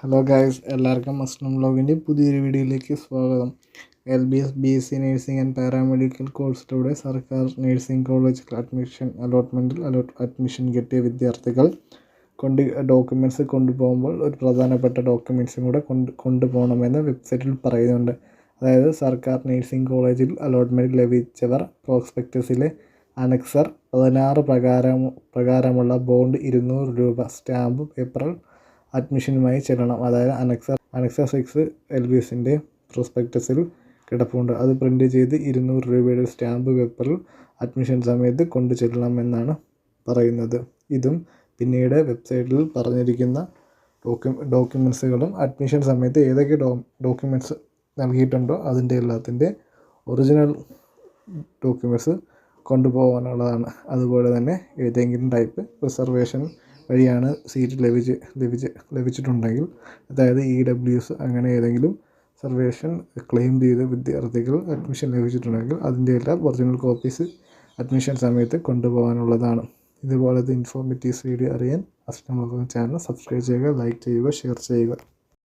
Hello guys എല്ലാവർക്കും മസ്ലം ബ്ലോഗിന്റെ പുതിയൊരു വീഡിയോയിലേക്ക് സ്വാഗതം. L B S B S C nursing and paramedical കോഴ്സിലൂടെ സർക്കാർ നഴ്സിംഗ് കോളേജിൽ അഡ്മിഷൻ അലോട്ട്മെന്റിൽ അലോട്ട് അഡ്മിഷൻ കിട്ടിയ വിദ്യാർത്ഥികൾ കൊണ്ട് ഡോക്യുമെന്റ്സ് കൊണ്ടുപോകുമ്പോൾ ഒരു പ്രധാനപ്പെട്ട ഡോക്യുമെന്റ്സും കൂടെ കൊണ്ട് കൊണ്ടുപോകണമെന്ന് വെബ്സൈറ്റിൽ പറയുന്നുണ്ട്. അതായത് സർക്കാർ നഴ്സിംഗ് കോളേജിൽ അലോട്ട്മെന്റ് ലഭിച്ചവർ പ്രോസ്പെക്റ്റസിലെ അനക്സർ പതിനാറ് പ്രകാരം പ്രകാരമുള്ള ബോണ്ട് ഇരുന്നൂറ് രൂപ സ്റ്റാമ്പ് പേപ്പറിൽ അഡ്മിഷനുമായി ചെല്ലണം. അതായത് അനക്സ അനക്സ സിക്സ് എൽ ബി എസിന്റെ പ്രോസ്പെക്ടസിൽ കിടപ്പുണ്ട്. അത് പ്രിന്റ് ചെയ്ത് ഇരുന്നൂറ് രൂപയുടെ സ്റ്റാമ്പ് പേപ്പറിൽ അഡ്മിഷൻ സമയത്ത് കൊണ്ടു ചെല്ലണമെന്നാണ് പറയുന്നത്. ഇതും പിന്നീട് വെബ്സൈറ്റിൽ പറഞ്ഞിരിക്കുന്ന ഡോക്യു ഡോക്യുമെൻസുകളും അഡ്മിഷൻ സമയത്ത് ഏതൊക്കെ ഡോ ഡോക്യുമെന്റ്സ് നൽകിയിട്ടുണ്ടോ അതിന്റെ എല്ലാത്തിന്റെ ഒറിജിനൽ ഡോക്യുമെന്റ്സ് കൊണ്ടുപോകാനുള്ളതാണ്. അതുപോലെ തന്നെ ഏതെങ്കിലും ടൈപ്പ് റിസർവേഷൻ വഴിയാണ് സീറ്റ് ലഭിച്ച് ലഭിച്ച് ലഭിച്ചിട്ടുണ്ടെങ്കിൽ. അതായത് ഇ ഡബ്ല്യു എസ് അങ്ങനെ ഏതെങ്കിലും സർവേഷൻ ക്ലെയിം ചെയ്ത വിദ്യാർത്ഥികൾ അഡ്മിഷൻ ലഭിച്ചിട്ടുണ്ടെങ്കിൽ അതിന്റെ എല്ലാം ഒറിജിനൽ കോപ്പീസ് അഡ്മിഷൻ സമയത്ത് കൊണ്ടുപോകാനുള്ളതാണ്. ഇതുപോലത്തെ ഇൻഫോർമേറ്റീവ്സ് വീഡിയോ അറിയാൻ അസ്ലം ചാനൽ സബ്സ്ക്രൈബ് ചെയ്യുക ലൈക്ക് ചെയ്യുക ഷെയർ ചെയ്യുക.